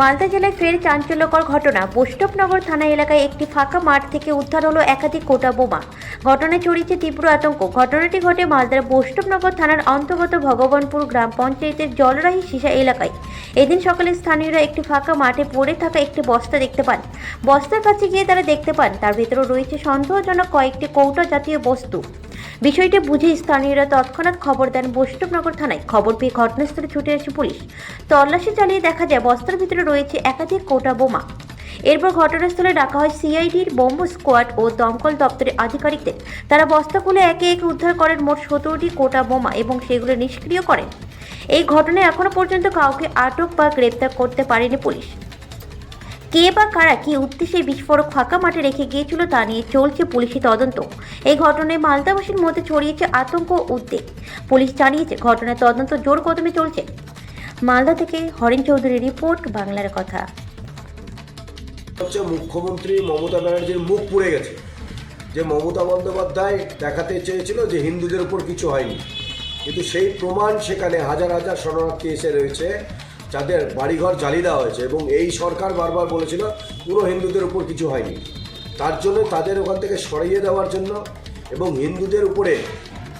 মালদা জেলায় ফের চাঞ্চল্যকর ঘটনা। বৈষ্ণবনগর থানা এলাকায় একটি ফাঁকা মাঠ থেকে উদ্ধার হলো একাধিক কোটা বোমা। ঘটনায় ছড়িয়েছে তীব্র আতঙ্ক। ঘটনাটি ঘটে মালদার বৈষ্ণবনগর থানার অন্তর্গত ভগবানপুর গ্রাম পঞ্চায়েতের জলরাহি সিসা এলাকায়। এদিন সকালে স্থানীয়রা একটি ফাঁকা মাঠে পড়ে থাকা একটি বস্তা দেখতে পান। বস্তার কাছে গিয়ে তারা দেখতে পান, তার ভেতরে রয়েছে সন্দেহজনক কয়েকটি কৌটা জাতীয় বস্তু। বিষয়টি বুঝে স্থানীয়রা তৎক্ষণাৎ খবর দেন বৈষ্ণবনগর থানায়। খবর পেয়ে ঘটনাস্থলে ছুটে আসে পুলিশ। তল্লাশি চালিয়ে দেখা যায়, বস্তার ভিতরে রয়েছে একাধিক কোটা বোমা। এরপর ঘটনাস্থলে ডাকা হয় সিআইডির বোম্ব স্কোয়াড ও দমকল দপ্তরের আধিকারিকদের। তারা বস্তা খুলে একে একে উদ্ধার করেন মোট সতেরোটি কোটা বোমা এবং সেগুলো নিষ্ক্রিয় করেন। এই ঘটনায় এখনও পর্যন্ত কাউকে আটক বা গ্রেপ্তার করতে পারেনি পুলিশ। কে বা কারা কি উদ্দেশ্যে বিস্ফোরক ফাঁকা মাঠে রেখে গিয়েছিল তা নিয়ে চলছে পুলিশি তদন্ত। এই ঘটনায় মালদাবাসীর মধ্যে ছড়িয়েছে আতঙ্ক উদ্বেগ। পুলিশ জানিয়েছে, ঘটনার তদন্ত জোর কদমে চলছে। মালদা থেকে হরেন চৌধুরীর রিপোর্ট, বাংলার কথা। মুখ্যমন্ত্রী মমতা ব্যানার্জির মুখ পুড়ে গেছে। যে মমতা বন্দ্যোপাধ্যায় দেখাতে চেয়েছিল যে হিন্দুদের উপর কিছু হয়নি। কিন্তু সেই প্রমাণ সেখানে হাজার হাজার শরণার্থী এসে রয়েছে। যাদের বাড়িঘর জ্বালিয়ে দেওয়া হয়েছে এবং এই সরকার বারবার বলেছিল পুরো হিন্দুদের উপর কিছু হয়নি। তার জন্য তাদের ওখান থেকে সরিয়ে দেওয়ার জন্য এবং হিন্দুদের উপরে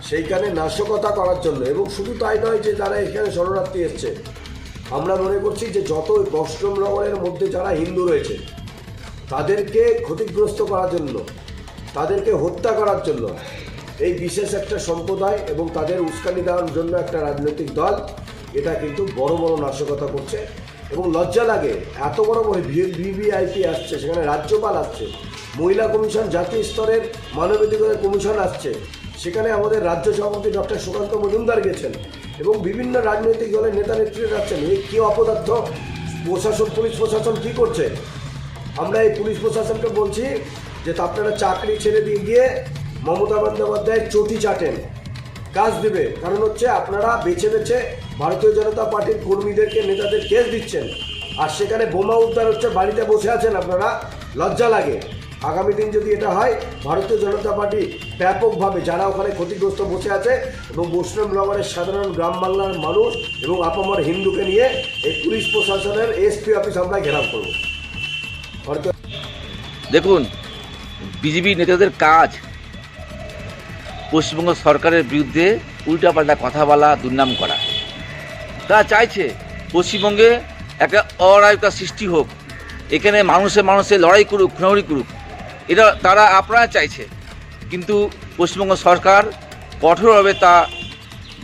সেইখানে নাশকতা করার জন্য এবং শুধু তাই নয় যে তারা এখানে শরণার্থী এসছে, আমরা মনে করছি যে যত বস্ত্রনগরের মধ্যে যারা হিন্দু রয়েছে, তাদেরকে ক্ষতিগ্রস্ত করার জন্য, তাদেরকে হত্যা করার জন্য এই বিশেষ একটা সম্প্রদায় এবং তাদের উস্কানি দেওয়ার জন্য একটা রাজনৈতিক দল এটা কিন্তু বড় বড় নাশকতা করছে এবং লজ্জা লাগে, এত বড় বড় ভিভিআইপি আসছে, সেখানে রাজ্যপাল আসছে, মহিলা কমিশন, জাতীয় স্তরের মানবাধিকার কমিশন আসছে, সেখানে আমাদের রাজ্য সভাপতি ডক্টর সুকান্ত মজুমদার গেছেন এবং বিভিন্ন রাজনৈতিক দলের নেতা নেত্রীরা যাচ্ছেন এই কী অপদার্থ? প্রশাসন, পুলিশ প্রশাসন কী করছে? আমরা এই পুলিশ প্রশাসনকে বলছি যে আপনারা চাকরি ছেড়ে দিয়ে গিয়ে মমতা বন্দ্যোপাধ্যায়ের চটি চাটেন, কাজ দিবে। কারণ হচ্ছে আপনারা বেছে বেছে ভারতীয় জনতা পার্টির কর্মীদেরকে, নেতাদের কেস দিচ্ছেন। আর সেখানে বোমা উদ্ধার হচ্ছে, বাড়িতে বসে আছেন আপনারা। লজ্জা লাগে। আগামী দিন যদি এটা হয়, ভারতীয় জনতা পার্টি ব্যাপকভাবে যারা ওখানে ক্ষতিগ্রস্ত বসে আছে এবং বৈষ্ণব নগরের সাধারণ গ্রাম বাংলার মানুষ এবং আপামর হিন্দুকে নিয়ে এই পুলিশ প্রশাসনের এসপি অফিস আমরা ঘেরাও করব। দেখুন, বিজেপি নেতাদের কাজ পশ্চিমবঙ্গ সরকারের বিরুদ্ধে উল্টাপাল্টা কথা বলা, দুর্নাম করা। তারা চাইছে পশ্চিমবঙ্গে একটা অরায়তা সৃষ্টি হোক। এখানে মানুষে মানুষে লড়াই করুক, খুনাখুনি করুক। এটা তারা আপনারা চাইছে। কিন্তু পশ্চিমবঙ্গ সরকার কঠোরভাবে তা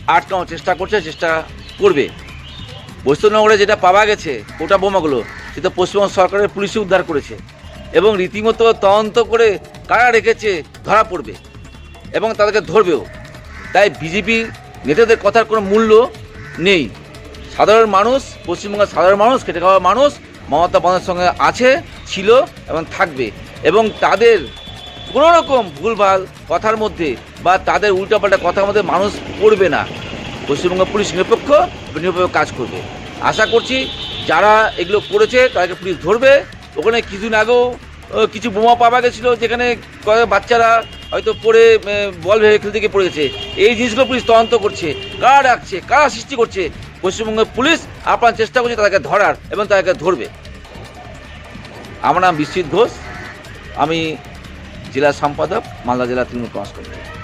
আটকানোর চেষ্টা করছে, চেষ্টা করবে। বৈষ্ণবনগরে যেটা পাওয়া গেছে ওটা বোমাগুলো, সেটা পশ্চিমবঙ্গ সরকারের পুলিশে উদ্ধার করেছে। এবং রীতিমতো তদন্ত করে কারা রেখেছে, ধরা পড়বে এবং তাদেরকে ধরবেও। তাই বিজেপি নেতাদের কথার কোনো মূল্য নেই। সাধারণ মানুষ, পশ্চিমবঙ্গের সাধারণ মানুষ খেটে খাওয়া মানুষ, মমতা বন্দ্যোপাধ্যায়ের সঙ্গে আছে, ছিল এবং থাকবে। এবং তাদের কোনো রকম ভুলভাল কথার মধ্যে বা তাদের উল্টাপাল্টা কথার মধ্যে মানুষ পড়বে না। পশ্চিমবঙ্গ পুলিশ নিরপেক্ষ নিরপেক্ষ কাজ করবে। আশা করছি যারা এগুলো করেছে, তাদেরকে পুলিশ ধরবে। ওখানে কিছুদিন আগেও কিছু বোমা পাওয়া গেছিল, যেখানে বাচ্চারা হয়তো পড়ে বল ভেবে খেলতে গিয়ে পড়ে গেছে এই জিনিসগুলো পুলিশ তদন্ত করছে। কারা ডাকছে কারা সৃষ্টি করছে? পশ্চিমবঙ্গের পুলিশ আপনার চেষ্টা করছে, তাদেরকে ধরার এবং তাদেরকে ধরবে। আমার নাম বিশ্বজিৎ ঘোষ, আমি জেলা সম্পাদক, মালদা জেলা তৃণমূল কংগ্রেস কমিটি।